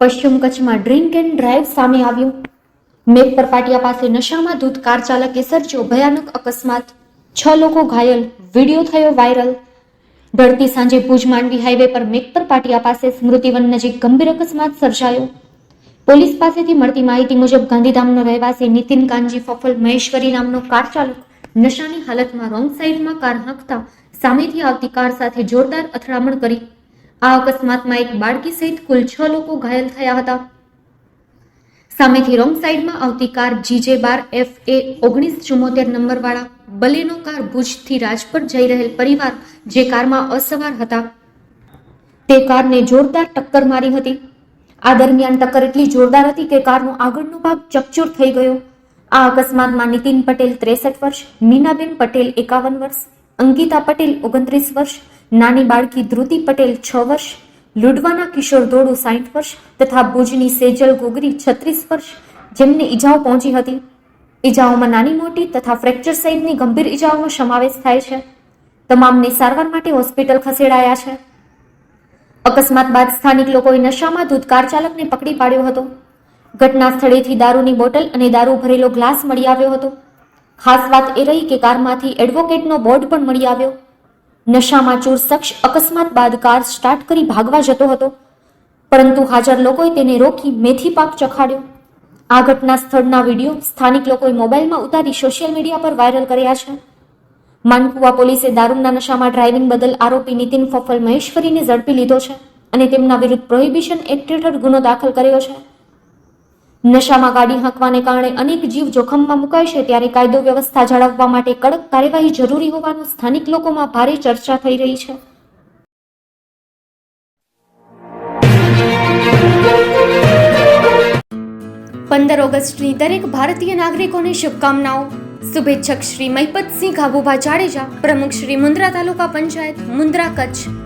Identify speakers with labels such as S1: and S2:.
S1: પશ્ચિમ કચ્છમાં drink and drive સામે આવ્યું. મેઘપર પાટિયા પાસે નશામાં ધૂત કાર ચાલકે સર્જ્યો ભયાનક અકસ્માત. છ લોકો ઘાયલ. વીડિયો થયો વાયરલ. ઢળતી સાંજે ભુજ માંડવી હાઈવે પર મેઘપર પાટિયા પાસે સ્મૃતિવન નજીક ગંભીર અકસ્માત સર્જાયો. પોલીસ પાસેથી મળતી માહિતી મુજબ ગાંધીધામનો રહેવાસી નીતિન કાનજી ફફલ મહેશ્વરી નામનો કાર ચાલક નશાની હાલતમાં રોંગ સાઈડમાં કાર હાંકતા સામેથી આવતી કાર સાથે જોરદાર અથડામણ કરી. આ અકસ્માતમાં એક બાળકી સહિત કુલ છ લોકો ઘાયલ થયા હતા. સામેથી રોંગ સાઈડમાં આવતી કાર જીજે બાર એફ એ ઓગણીસ ચુમ્મોતેર નંબરવાળા બલેનો કાર ભુજથી રાજપર જઈ રહેલ પરિવાર જે કારમાં અસવાર હતા. તે કારને જોરદાર ટક્કર મારી હતી. આ દરમિયાન ટક્કર એટલી જોરદાર હતી કે કારનો આગળનો ભાગ ચકચૂર થઈ ગયો. આ અકસ્માતમાં નીતિન પટેલ ત્રેસઠ વર્ષ, મીનાબેન પટેલ એકાવન વર્ષ, અંકિતા પટેલ ઓગણત્રીસ વર્ષ નાની બાળકી ધ્રુતિ પટેલ છ વર્ષ, લુડવાના કિશોર દોડુ સાઠ વર્ષ તથા ભુજની સેજલ ગોગરી છત્રીસ વર્ષ જેમને ઈજાઓ પહોંચી હતી. ઈજાઓમાં નાની મોટી તથા ફ્રેક્ચર સહિતની ગંભીર ઈજાઓનો સમાવેશ થાય છે. તમામને સારવાર માટે હોસ્પિટલ ખસેડાયા છે. અકસ્માત બાદ સ્થાનિક લોકોએ નશામાં ધૂત કાર ચાલકને પકડી પાડ્યો હતો. ઘટના સ્થળેથી દારૂની બોટલ અને દારૂ ભરેલો ગ્લાસ મળી આવ્યો હતો. ખાસ વાત એ રહી કે કારમાંથી એડવોકેટનો બોર્ડ પણ મળી આવ્યો. નશામાં ચૂર શખ્સ અકસ્માત બાદ કાર સ્ટાર્ટ કરી ભાગવા જતો હતો. પરંતુ હાજર લોકોએ તેને રોકી મેથી પાક ચખાડ્યો. આ ઘટના સ્થળના વીડિયો સ્થાનિક લોકોએ મોબાઈલમાં ઉતારી સોશિયલ મીડિયા પર વાયરલ કર્યા છે. માનકુવા પોલીસે દારૂના નશામાં ડ્રાઇવિંગ બદલ આરોપી નીતિન ફફલ મહેશ્વરીને ઝડપી લીધો છે અને તેમના વિરુદ્ધ પ્રોહિબિશન એક્ટ હેઠળ ગુનો દાખલ કર્યો છે. નશામાં ગાડી હાંકવાને કારણે અનેક જીવ જોખમમાં મુકાય છે ત્યારે કાયદો વ્યવસ્થા જાળવવા માટે કડક કાર્યવાહી જરૂરી હોવાનું સ્થાનિક લોકોમાં ભારે ચર્ચા થઈ રહી છે. પંદર ઓગસ્ટની દરેક ભારતીય નાગરિકોને શુભકામનાઓ. શુભેચ્છક શ્રી મહિપતસિંહ ગાભુભા જાડેજા, પ્રમુખ શ્રી મુન્દ્રા તાલુકા પંચાયત, મુન્દ્રા કચ્છ.